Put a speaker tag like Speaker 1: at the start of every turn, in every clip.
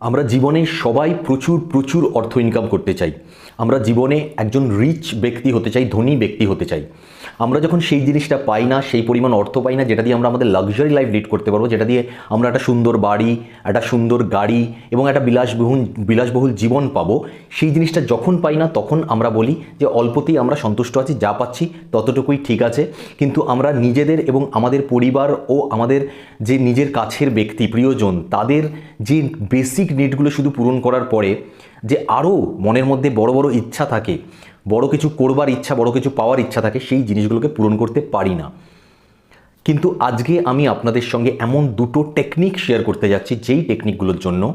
Speaker 1: আমরা জীবনে সবাই প্রচুর প্রচুর অর্থ ইনকাম করতে চাই। আমরা জীবনে একজন রিচ ব্যক্তি হতে চাই, ধনী ব্যক্তি হতে চাই। আমরা যখন সেই জিনিসটা পাই না, সেই পরিমাণ অর্থ পাই না, যেটা দিয়ে আমরা আমাদের লাক্সারি লাইফ লিড করতে পারব, যেটা দিয়ে আমরা একটা সুন্দর বাড়ি, একটা সুন্দর গাড়ি এবং একটা বিলাসবহুল বিলাসবহুল জীবন পাবো, সেই জিনিসটা যখন পাই না, তখন আমরা বলি যে অল্পতেই আমরা সন্তুষ্ট আছি, যা পাচ্ছি ততটুকুই ঠিক আছে। কিন্তু আমরা নিজেদের এবং আমাদের পরিবার ও আমাদের যে নিজের কাছের ব্যক্তি, প্রিয়জন, তাদের যে বেসিক নিডগুলো শুধু পূরণ করার পরে যে আরও মনের মধ্যে বড় বড় ইচ্ছা থাকে, বড় কিছু করবার ইচ্ছা, বড় কিছু পাওয়ার ইচ্ছা থাকে, সেই জিনিসগুলোকে পূরণ করতে পারি না। কিন্তু আজকে আমি আপনাদের সঙ্গে এমন দুটো টেকনিক শেয়ার করতে যাচ্ছি, যেই টেকনিকগুলোর জন্য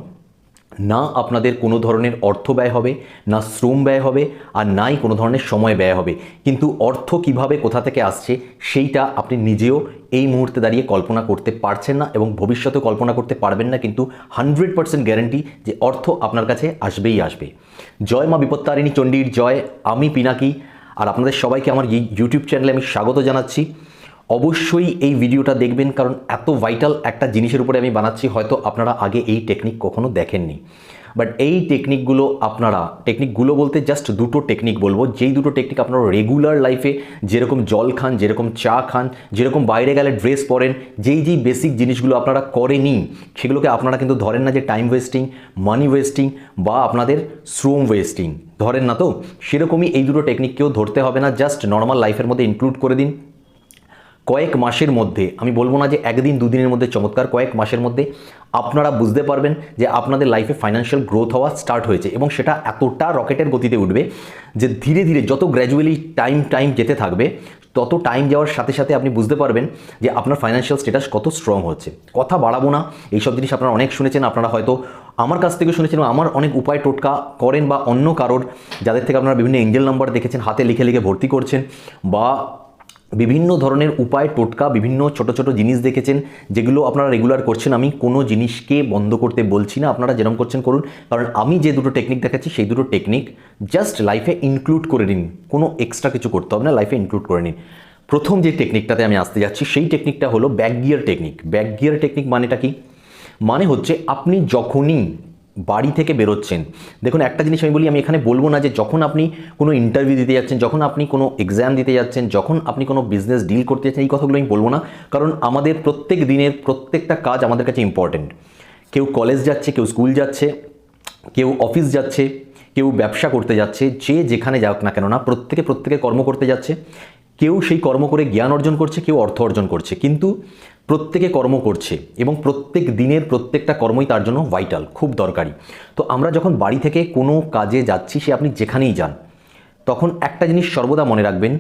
Speaker 1: না আপনাদের কোনো ধরনের অর্থ ব্যয় হবে, না শ্রম ব্যয় হবে, আর নাই কোনো ধরনের সময় ব্যয় হবে। কিন্তু অর্থ কীভাবে কোথা থেকে আসছে সেইটা আপনি নিজেও এই মুহূর্তে দাঁড়িয়ে কল্পনা করতে পারছেন না এবং ভবিষ্যতে কল্পনা করতে পারবেন না। কিন্তু হান্ড্রেড পার্সেন্ট গ্যারেন্টি যে অর্থ আপনার কাছে আসবেই আসবে। জয় মা বিপত্তারিণী চণ্ডীর জয়। আমি পিনাকি। আর আপনাদের সবাইকে আমার এই ইউটিউব চ্যানেলে আমি স্বাগত জানাচ্ছি। অবশ্যই এই ভিডিওটা দেখবেন, কারণ এত ভাইটাল একটা জিনিসের উপরে আমি বানাচ্ছি, হয়তো আপনারা আগে এই টেকনিক কখনো দেখেননি। বাট এই টেকনিকগুলো আপনারা টেকনিকগুলো বলতে জাস্ট দুটো টেকনিক বলব। যেই দুটো টেকনিক আপনারা রেগুলার লাইফে যেরকম জল খান, যেরকম চা খান, যেরকম বাইরে গেলে ড্রেস পরেন, যেই যেই বেসিক জিনিসগুলো আপনারা করেনি সেগুলোকে আপনারা কিন্তু ধরেন না যে টাইম ওয়েস্টিং মানি ওয়েস্টিং বা আপনাদের শ্রম ওয়েস্টিং ধরেন না তো? সেরকমই এই দুটো টেকনিককেও ধরতে হবে না জাস্ট নর্মাল লাইফের মধ্যে ইনক্লুড করে দিন। কয়েক মাসের মধ্যে, আমি বলব না যে একদিন দুদিনের মধ্যে, চমৎকার কয়েক মাসের মধ্যে, আপনারা বুঝতে পারবেন যে আপনাদের লাইফে ফাইন্যান্সিয়াল গ্রোথ হওয়া স্টার্ট হয়েছে এবং সেটা এতটা রকেটের গতিতে উঠবে যে ধীরে ধীরে যত গ্র্যাজুয়ালি টাইম টাইম যেতে থাকবে, তত টাইম যাওয়ার সাথে সাথে আপনি বুঝতে পারবেন যে আপনার ফাইন্যান্সিয়াল স্টেটাস কত স্ট্রং হচ্ছে। কথা বাড়াবো না, এইসব জিনিস আপনারা অনেক শুনেছেন, আপনারা হয়তো আমার কাছ থেকে শুনেছেন আমার অনেক উপায় টোটকা করেন বা অন্য কারোর, যাদের থেকে আপনারা বিভিন্ন এঞ্জেল নাম্বার দেখেছেন, হাতে লিখে লিখে ভর্তি করছেন বা বিভিন্ন ধরনের উপায়, টোটকা, বিভিন্ন ছোট ছোট জিনিস দেখেছেন, যেগুলো আপনারা রেগুলার করছেন। আমি কোনো জিনিসকে বন্ধ করতে বলছি না। আপনারা যেরকম করছেন করুন। কারণ আমি যে দুটো টেকনিক দেখাচ্ছি, সেই দুটো টেকনিক জাস্ট লাইফে ইনক্লুড করে নিন। কোনো এক্সট্রা কিছু করতে হবে না লাইফে ইনক্লুড করে নিন। প্রথম যে টেকনিকটাতে আমি আসতে যাচ্ছি, সেই টেকনিকটা হলো back gear technique back gear technique মানেটা কি? মানে হচ্ছে আপনি যখনই বাড়ি থেকে বেরোচ্ছেন। দেখুন, একটা জিনিস আমি বলি, আমি এখানে বলব না যে যখন আপনি কোনো ইন্টারভিউ দিতে যাচ্ছেন, যখন আপনি কোনো এক্সাম দিতে যাচ্ছেন, যখন আপনি কোনো বিজনেস ডিল করতে যাচ্ছেন, এই কথাগুলো আমি বলব না। কারণ আমাদের প্রত্যেক দিনের প্রত্যেকটা কাজ আমাদের কাছে ইম্পর্টেন্ট কেউ কলেজ যাচ্ছে, কেউ স্কুল যাচ্ছে, কেউ অফিস যাচ্ছে, কেউ ব্যবসা করতে যাচ্ছে, যে যেখানে যাক না কেন না প্রত্যেকে প্রত্যেকে কর্ম করতে যাচ্ছে। কেউ সেই কর্ম করে জ্ঞান অর্জন করছে, কেউ অর্থ অর্জন করছে। কিন্তু প্রত্যেকে কর্ম করছে এবং প্রত্যেক দিনের প্রত্যেকটা কর্মই তার জন্য ভাইটাল খুব দরকারি। তো আমরা যখন বাড়ি থেকে কোনো কাজে যাচ্ছি, সে আপনি যেখানেই যান, তখন একটা জিনিস সর্বদা মনে রাখবেন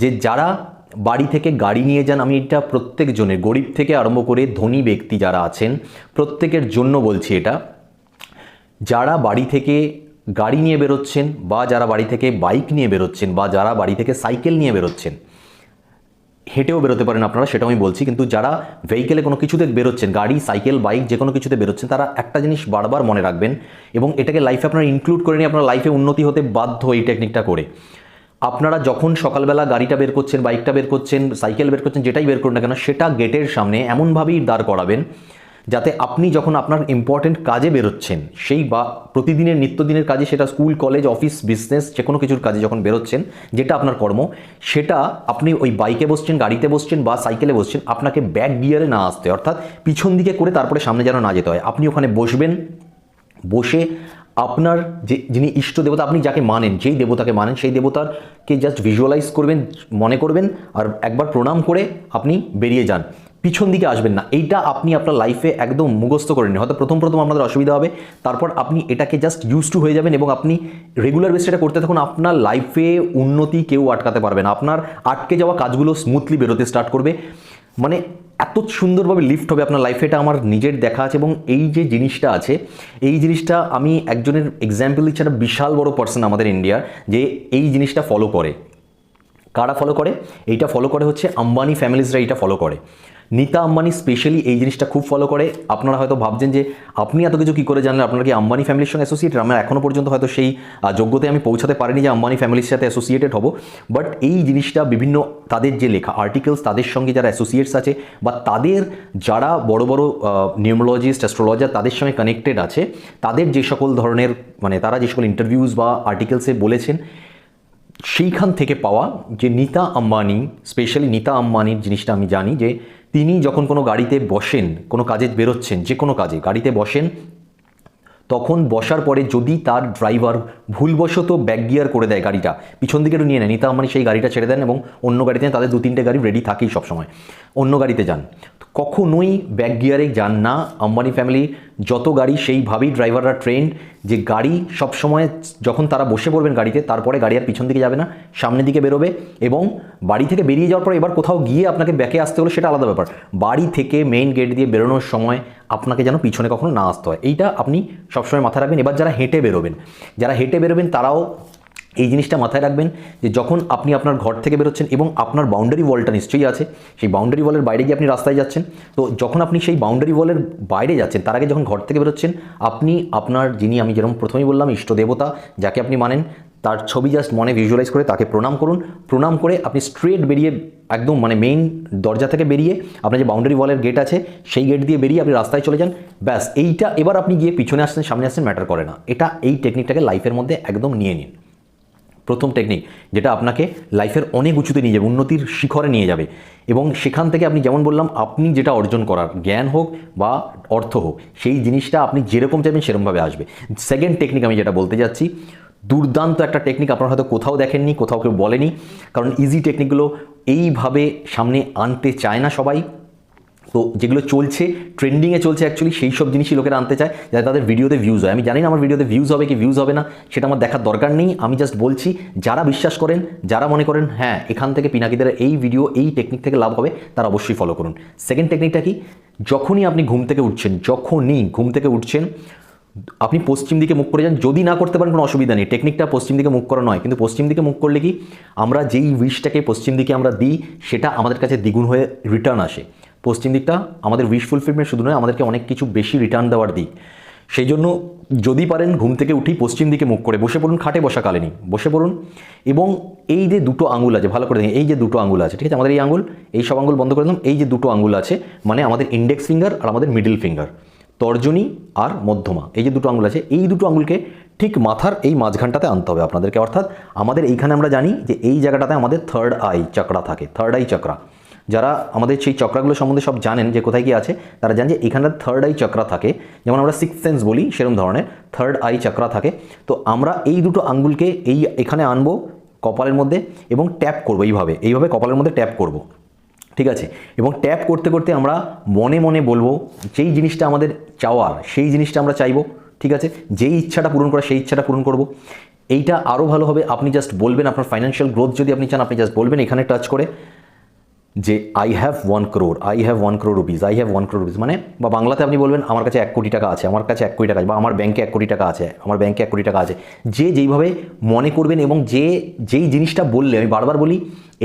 Speaker 1: যে যারা বাড়ি থেকে গাড়ি নিয়ে যান, আমি এটা প্রত্যেকজনের, গরিব থেকে আরম্ভ করে ধনী ব্যক্তি যারা আছেন, প্রত্যেকের জন্য বলছি এটা। যারা বাড়ি থেকে গাড়ি নিয়ে বেরোচ্ছেন বা যারা বাড়ি থেকে বাইক নিয়ে বেরোচ্ছেন বা যারা বাড়ি থেকে সাইকেল নিয়ে বেরোচ্ছেন হেঁটেও বেরোতে পারেন আপনারা সেটা আমি বলছি। কিন্তু যারা ভেহিকেলে কোনো কিছুতে বেরোচ্ছেন, গাড়ি সাইকেল বাইক যে কোনো কিছুতে বেরোচ্ছেন, তারা একটা জিনিস বারবার মনে রাখবেন এবং এটাকে লাইফে আপনারা ইনক্লুড করে নিয়ে আপনার লাইফে উন্নতি হতে বাধ্য এই টেকনিকটা করে। আপনারা যখন সকালবেলা গাড়িটা বের করছেন বাইকটা বের করছেন সাইকেল বের করছেন, যেটাই বের করুন না কেন, সেটা গেটের সামনে এমনভাবেই দাঁড় করাবেন যাতে আপনি যখন আপনার ইম্পর্টেন্ট কাজে বেরোচ্ছেন, সেই বা প্রতিদিনের নিত্যদিনের কাজে সেটা স্কুল কলেজ অফিস বিজনেস যে কোনো কিছুর কাজে যখন বেরোচ্ছেন, যেটা আপনার কর্ম, সেটা আপনি ওই বাইকে বসছেন, গাড়িতে বসছেন বা সাইকেলে বসছেন, আপনাকে ব্যাক গিয়ারে না আসতে, অর্থাৎ পিছন দিকে করে তারপরে সামনে যেন না যেতে হয়। আপনি ওখানে বসবেন, বসে আপনার যে, যিনি ইষ্ট দেবতা, আপনি যাকে মানেন, যেই দেবতাকে মানেন, সেই দেবতারকে জাস্ট ভিজুয়ালাইজ করবেন, মনে করবেন, আর একবার প্রণাম করে আপনি বেরিয়ে যান। পিছন দিকে আসবেন না। এইটা আপনি আপনার লাইফে একদম মুখস্থ করে নিন। হয়তো প্রথম প্রথম আপনাদের অসুবিধা হবে, তারপর আপনি এটাকে জাস্ট ইউজ টু হয়ে যাবেন এবং আপনি রেগুলার বেসে এটা করতে থাকুন, আপনার লাইফে উন্নতি কেউ আটকাতে পারবে না। আপনার আটকে যাওয়া কাজগুলো স্মুথলি বেরোতে স্টার্ট করবে। মানে এত সুন্দরভাবে লিফট হবে আপনার লাইফে এটা আমার নিজের দেখা আছে এবং এই যে জিনিসটা আছে, এই জিনিসটা আমি একজনের এক্সাম্পল দিচ্ছি, একটা বিশাল বড় পার্সন আমাদের ইন্ডিয়ার যে এই জিনিসটা ফলো করে। কারা ফলো করে? এইটা ফলো করে হচ্ছে আম্বানি ফ্যামিলিজরা এইটা ফলো করে। নিতা আম্বানি স্পেশালি এই জিনিসটা খুব ফলো করে। আপনারা হয়তো ভাবছেন যে, আপনি এত কিছু কী করে জানলেন? আপনারা কি আম্বানি ফ্যামিলির সঙ্গে অ্যাসোসিয়েটেড আমার এখনও পর্যন্ত হয়তো সেই যোগ্যতায় আমি পৌঁছাতে পারিনি যে আম্বানি ফ্যামিলির সাথে অ্যাসোসিয়েটেড হব। বাট এই জিনিসটা বিভিন্ন তাদের যে লেখা আর্টিকেলস তাদের সঙ্গে যারা অ্যাসোসিয়েটস আছে বা তাদের যারা বড় বড় নিউমোলজিস্ট অ্যাস্ট্রোলজার তাদের সঙ্গে কানেক্টেড আছে, তাদের যে সকল ধরনের মানে তারা যে সকল ইন্টারভিউজ বা আর্টিকেলসে বলেছেন, সেইখান থেকে পাওয়া যে নিতা আম্বানি স্পেশালি নিতা আম্বানির জিনিসটা আমি জানি যে তিনি যখন কোনো গাড়িতে বসেন, কোনো কাজে বেরোচ্ছেন, যে কোনো কাজে, গাড়িতে বসেন, তখন বসার পরে যদি তার ড্রাইভার ভুলবশত ব্যাক গিয়ার করে দেয় গাড়িটা, পিছন দিকে নিয়ে নেয় নিতা মানে সেই গাড়িটা ছেড়ে দেন এবং অন্য গাড়িতে তাদের দু তিনটে গাড়ি রেডি থাকেই সবসময়, অন্য গাড়িতে যান। কখনোই ব্যাক গিয়ারে যান না, আম্বানি ফ্যামিলি যত গাড়ি সেইভাবেই ড্রাইভাররা ট্রেন যে গাড়ি সবসময় যখন তারা বসে পড়বেন গাড়িতে, তারপরে গাড়ি আর পিছন দিকে যাবে না, সামনের দিকে বেরোবে এবং বাড়ি থেকে বেরিয়ে যাওয়ার পর এবার কোথাও গিয়ে আপনাকে ব্যাকে আসতে হলো সেটা আলাদা ব্যাপার। বাড়ি থেকে মেইন গেট দিয়ে বেরোনোর সময় আপনাকে যেন পিছনে কখনো না আসতে হয়। এইটা আপনি সবসময় মাথায় রাখবেন। এবার যারা হেঁটে বেরোবেন, যারা হেঁটে বেরোবেন তারাও এই জিনিসটা মাথায় রাখবেন যে যখন আপনি আপনার ঘর থেকে বেরোচ্ছেন এবং আপনার বাউন্ডারি ওয়ালটা নিশ্চয়ই আছে, সেই বাউন্ডারি ওয়ালের বাইরে গিয়ে আপনি রাস্তায় যাচ্ছেন, তো যখন আপনি সেই বাউন্ডারি ওয়ালের বাইরে যাচ্ছেন, তার আগে যখন ঘর থেকে বেরোচ্ছেন, আপনি আপনার যিনি আমি যেরকম প্রথমেই বললাম, ইষ্ট দেবতা, যাকে আপনি মানেন, তার ছবি জাস্ট মনে ভিজুয়ালাইজ করে তাকে প্রণাম করুন। প্রণাম করে আপনি স্ট্রেট বেরিয়ে একদম মানে মেইন দরজা থেকে বেরিয়ে আপনার যে বাউন্ডারি ওয়ালের গেট আছে, সেই গেট দিয়ে বেরিয়ে আপনি রাস্তায় চলে যান। ব্যাস, এইটা এবার আপনি গিয়ে পিছনে আসছেন, সামনে আসছেন ম্যাটার করে না। এটা এই টেকনিকটাকে লাইফের মধ্যে একদম নিয়ে নিন। প্রথম টেকনিক যেটা আপনাকে লাইফের অনেক উঁচুতে নিয়ে যাবে, উন্নতির শিখরে নিয়ে যাবে। এবং সেখান থেকে আপনি যেমন বললাম, আপনি যেটা অর্জন করার, জ্ঞান হোক বা অর্থ হোক, সেই জিনিসটা আপনি যেরকম চাইবেন সেরকমভাবে আসবে। সেকেন্ড টেকনিক আমি যেটা বলতে যাচ্ছি, দুর্দান্ত একটা টেকনিক আপনারা হয়তো কোথাও দেখেননি, কোথাও কেউ বলেনি, কারণ ইজি টেকনিকগুলো এইভাবে সামনে আনতে চায় না সবাই। তো যেগুলো চলছে ট্রেন্ডিংয়ে চলছে অ্যাকচুয়ালি সেই সব জিনিসই লোকেরা আনতে চায় যাতে তাদের ভিডিওতে ভিউজ হয়। আমি জানি না আমার ভিডিওতে ভিউজ হবে কি ভিউজ হবে না, সেটা আমার দেখার দরকার নেই। আমি জাস্ট বলছি, যারা বিশ্বাস করেন, যারা মনে করেন হ্যাঁ এখান থেকে পিনাকিদের এই ভিডিও এই টেকনিক থেকে লাভ হবে, তারা অবশ্যই ফলো করুন। সেকেন্ড টেকনিকটা কি? যখনই আপনি ঘুম থেকে উঠছেন, যখনই ঘুম থেকে উঠছেন, আপনি পশ্চিম দিকে মুখ করে যান। যদি না করতে পারেন কোনো অসুবিধা নেই। টেকনিকটা পশ্চিম দিকে মুখ করা নয়। কিন্তু পশ্চিম দিকে মুখ করলে কি? আমরা যেই উইশটাকে পশ্চিম দিকে আমরা দিই, সেটা আমাদের কাছে দ্বিগুণ হয়ে রিটার্ন আসে। পশ্চিম দিকটা আমাদের উইশ ফুলফিলমেন্ট শুধু নয়, আমাদেরকে অনেক কিছু বেশি রিটার্ন দেওয়ার দিক। সেই জন্য যদি পারেন ঘুম থেকে উঠি পশ্চিম দিকে মুখ করে বসে পড়ুন, খাটে বসা কালেনি বসে পড়ুন। এবং এই যে দুটো আঙুল আছে, ভালো করে দেখুন, এই যে দুটো আঙুল আছে, ঠিক আছে? আমাদের এই আঙুল, এই সব আঙুল বন্ধ করে দিলাম, এই যে দুটো আঙুল আছে মানে আমাদের ইন্ডেক্স ফিঙ্গার আর আমাদের মিডিল ফিঙ্গার তর্জনী আর মধ্যমা, এই যে দুটো আঙুল আছে, এই দুটো আঙুলকে ঠিক মাথার এই মাঝখানটাতে আনতে হবে আপনাদেরকে, অর্থাৎ আমাদের এইখানে আমরা জানি যে এই জায়গাটাতে আমাদের থার্ড আই চক্রা থাকে থার্ড আই চক্রা যারা আমাদের সেই চক্রাগুলো সম্বন্ধে সব জানেন যে কোথায় কি আছে, তারা জানেন যে এখানে থার্ড আই চক্রা থাকে। যেমন আমরা সিক্স সেন্স বলি সেরকম ধরনের থার্ড আই চক্রা থাকে। তো আমরা এই দুটো আঙ্গুলকে এই এখানে আনব কপালের মধ্যে এবং ট্যাপ করব এইভাবে এইভাবে কপালের মধ্যে ট্যাপ করব। ঠিক আছে? এবং ট্যাপ করতে করতে আমরা মনে মনে বলব, যেই জিনিসটা আমাদের চাওয়ার, সেই জিনিসটা আমরা চাইব। ঠিক আছে? যেই ইচ্ছাটা পূরণ করা সেই ইচ্ছাটা পূরণ করব। এইটা আরও ভালো হবে। আপনি জাস্ট বলবেন, আপনার ফাইন্যান্সিয়াল গ্রোথ যদি আপনি চান, আপনি জাস্ট বলবেন, এখানে টাচ করে। যে I have one crore I have one crore rupees I have one crore rupees মানে বা বাংলাতে আপনি বলবেন, আমার কাছে এক কোটি টাকা আছে, আমার কাছে এক কোটি টাকা আছে, বা আমার ব্যাংকে এক কোটি টাকা আছে, আমার ব্যাংকে এক কোটি টাকা আছে। যে যেইভাবে মনে করবেন এবং যে, যেই জিনিসটা বললে, আমি বারবার বলি,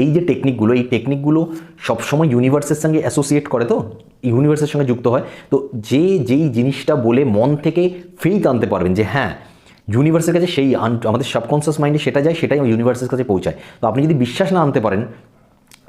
Speaker 1: এই যে টেকনিকগুলো এই টেকনিকগুলো সবসময় ইউনিভার্সের সঙ্গে অ্যাসোসিয়েট করে তো ইউনিভার্সের সঙ্গে যুক্ত হয়, তো যে, যেই জিনিসটা বলে মন থেকে ফেইথ আনতে পারবেন যে হ্যাঁ ইউনিভার্সের কাছে সেই, আমাদের সাবকনসিয়াস মাইন্ডে সেটা যায়, সেটাই ইউনিভার্সের কাছে পৌঁছায়। তো আপনি যদি বিশ্বাস না আনতে পারেন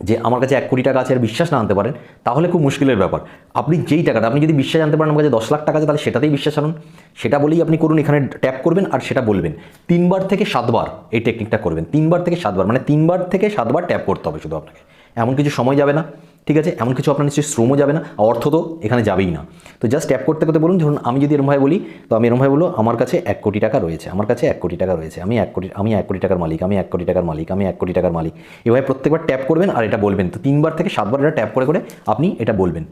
Speaker 1: যে আমার কাছে এক কোটি টাকা আছে আর বিশ্বাস না আনতে পারেন, তাহলে খুব মুশকিলের ব্যাপার। আপনি যেই টাকাটা, আপনি যদি বিশ্বাস আনতে পারেন আমার কাছে দশ লাখ টাকা আছে, তাহলে সেটাতেই বিশ্বাস আনুন। সেটা বলেই আপনি করুন, এখানে ট্যাপ করবেন আর সেটা বলবেন। তিনবার থেকে সাতবার এই টেকনিকটা করবেন। তিনবার থেকে সাতবার মানে তিনবার থেকে সাতবার ট্যাপ করতে হবে শুধু আপনাকে। এমন কিছু সময় যাবে না। ঠিক আছে? এমন কিছু আপনার নিশ্চয়ই শ্রমও যাবে না, অর্থ তো এখানে যাবেই না। তো জাস্ট ট্যাপ করতে করতে বলুন, ধরুন আমি যদি এরমভাবে বলি, তো আমি এরমভাবে বলব, আমার কাছে এক কোটি টাকা রয়েছে, আমার কাছে এক কোটি টাকা রয়েছে, আমি এক কোটি, আমি এক কোটি টাকার মালিক, আমি এক কোটি টাকার মালিক, আমি এক কোটি টাকার মালিক। এভাবে প্রত্যেকবার ট্যাপ করবেন আর এটা বলবেন। তো তিনবার থেকে সাতবার এটা ট্যাপ করে করে আপনি এটা বলবেন।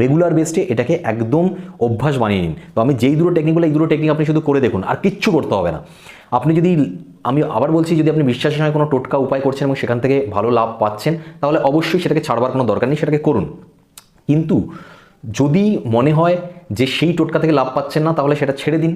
Speaker 1: রেগুলার বেসে এটাকে একদম অভ্যাস বানিয়ে নিন। তো আমি যেই দুটো টেকনিক বলে এই দুটো টেকনিক আপনি শুধু করে দেখুন, আর কিচ্ছু করতে হবে না। আপনি যদি আমি আবার বলছি, যদি আপনি বিশ্বাসের সঙ্গে কোনো টোটকা উপায় করছেন এবং সেখান থেকে ভালো লাভ পাচ্ছেন, তাহলে অবশ্যই সেটাকে ছাড়বার কোনো দরকার নেই, সেটাকে করুন। কিন্তু যদি মনে হয় যে সেই টোটকা থেকে লাভ পাচ্ছেন না, তাহলে সেটা ছেড়ে দিন।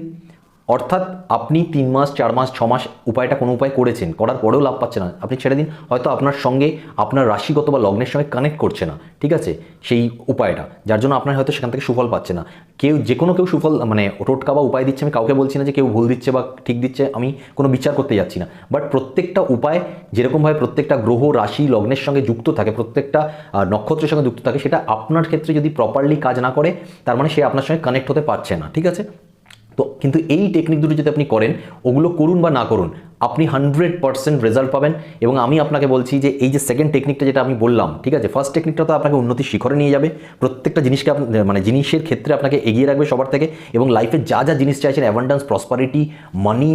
Speaker 1: অর্থাৎ আপনি তিন মাস, চার মাস, ছ মাস উপায়টা কোনো উপায় করেছেন, করার পরেও লাভ পাচ্ছে না। আপনি ছেড়ে দিন, হয়তো আপনার সঙ্গে আপনার রাশিগত বা লগ্নের সঙ্গে কানেক্ট করছে না, ঠিক আছে? সেই উপায়টা, যার জন্য আপনার হয়তো সেখান থেকে সুফল পাচ্ছে না। কেউ, যে কোনো কেউ সুফল মানে টোটকা বা উপায় দিচ্ছে, আমি কাউকে বলছি না যে কেউ ভুল দিচ্ছে বা ঠিক দিচ্ছে, আমি কোনো বিচার করতে যাচ্ছি না। বাট প্রত্যেকটা উপায়, যেরকমভাবে প্রত্যেকটা গ্রহ, রাশি, লগ্নের সঙ্গে যুক্ত থাকে, প্রত্যেকটা নক্ষত্রের সঙ্গে যুক্ত থাকে, সেটা আপনার ক্ষেত্রে যদি প্রপারলি কাজ না করে, তার মানে সে আপনার সঙ্গে কানেক্ট হতে পারছে না, ঠিক আছে? তো কিন্তু এই টেকনিক দুটো যদি আপনি করেন, ওগুলো করুন বা না করুন, আপনি হান্ড্রেড পার্সেন্ট রেজাল্ট পাবেন এবং আমি আপনাকে বলছি যে এই যে সেকেন্ড টেকনিকটা যেটা আমি বললাম, ঠিক আছে? ফার্স্ট টেকনিকটা তো আপনাকে উন্নতির শিখরে নিয়ে যাবে। প্রত্যেকটা জিনিসকে মানে জিনিসের ক্ষেত্রে আপনাকে এগিয়ে রাখবে সবার থেকে এবং লাইফে যা যা জিনিস চাইছেন abundance prosperity money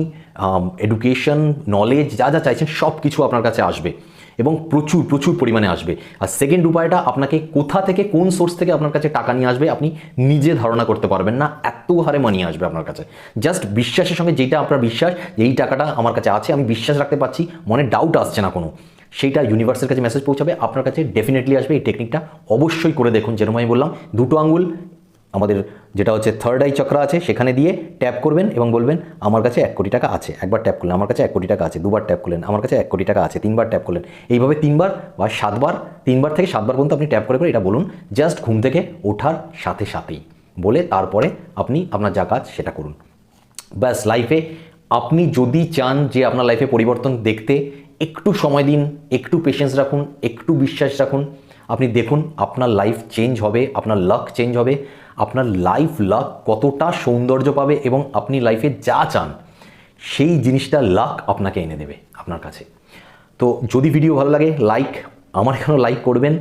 Speaker 1: education knowledge যা যা চাইছেন সব কিছু আপনার কাছে আসবে। এবং প্রচুর প্রচুর পরিমাণে আসবে। আর সেকেন্ড উপায়টা, আপনাকে কোথা থেকে, কোন সোর্স থেকে আপনার কাছে টাকা নিয়ে আসবে, আপনি নিজে ধারণা করতে পারবেন না। এত হারে মানি আসবে আপনার কাছে। জাস্ট বিশ্বাসের সঙ্গে যেটা আপনার বিশ্বাস এই টাকাটা আমার কাছে আছে, আমি বিশ্বাস রাখতে পারছি, মনে ডাউট আসছে না কোনো। সেইটা ইউনিভার্সের কাছে মেসেজ পৌঁছাবে, আপনার কাছে ডেফিনেটলি আসবে এই টেকনিকটা অবশ্যই করে দেখুন, যেরকম আমি বললাম, দুটো আঙ্গুল আমাদের যেটা হচ্ছে থার্ড আই চক্র আছে, সেখানে দিয়ে ট্যাপ করবেন এবং বলবেন, আমার কাছে এক কোটি টাকা আছে। একবার ট্যাপ করলেন, আমার কাছে এক কোটি টাকা আছে। দুবার ট্যাপ করলেন, আমার কাছে এক কোটি টাকা আছে। তিনবার ট্যাপ করলেন। এইভাবে তিনবার বা সাতবার, তিনবার থেকে সাতবার পর্যন্ত আপনি ট্যাপ করে করে এটা বলুন, জাস্ট ঘুম থেকে ওঠার সাথে সাথেই। বলে তারপরে আপনি আপনার যা কাজ সেটা করুন। ব্যাস লাইফে আপনি যদি চান যে আপনার লাইফে পরিবর্তন দেখতে, একটু সময় দিন, একটু পেশেন্স রাখুন, একটু বিশ্বাস রাখুন। আপনি দেখুন, আপনার লাইফ চেঞ্জ হবে, আপনার লাক চেঞ্জ হবে। আপনার লাইফ লাক কতটা সৌন্দর্য পাবে এবং আপনি লাইফে যা চান, সেই জিনিসটা লাক আপনাকে এনে দেবে আপনার কাছে। তো যদি ভিডিও ভালো লাগে লাইক আমার এখানেও লাইক করবেন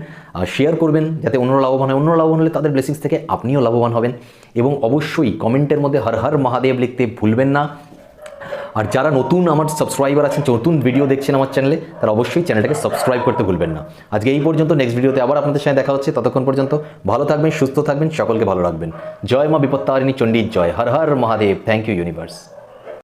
Speaker 1: শেয়ার করবেন, যাতে অন্যরা লাভবান হয়। অন্যরা লাভবান হলে তাদের ব্লেসিংস থেকে আপনিও লাভবান হবেন। এবং অবশ্যই কমেন্টের মধ্যে হর হর মহাদেব লিখতে ভুলবেন না। আর যারা নতুন আমার সাবস্ক্রাইবার আছেন নতুন ভিডিও দেখছেন আমার চ্যানেলে তারা অবশ্যই চ্যানেলটাকে সাবস্ক্রাইব করতে ভুলবেন না। আজকে এই পর্যন্ত নেক্সট ভিডিওতে আবার আপনাদের সাথে দেখা হচ্ছে, ততক্ষণ পর্যন্ত ভালো থাকবেন, সুস্থ থাকবেন, সকলকে ভালো রাখবেন। জয় মা বিপত্তারিণী চণ্ডীর জয়। Har Har Mahadev. Thank you universe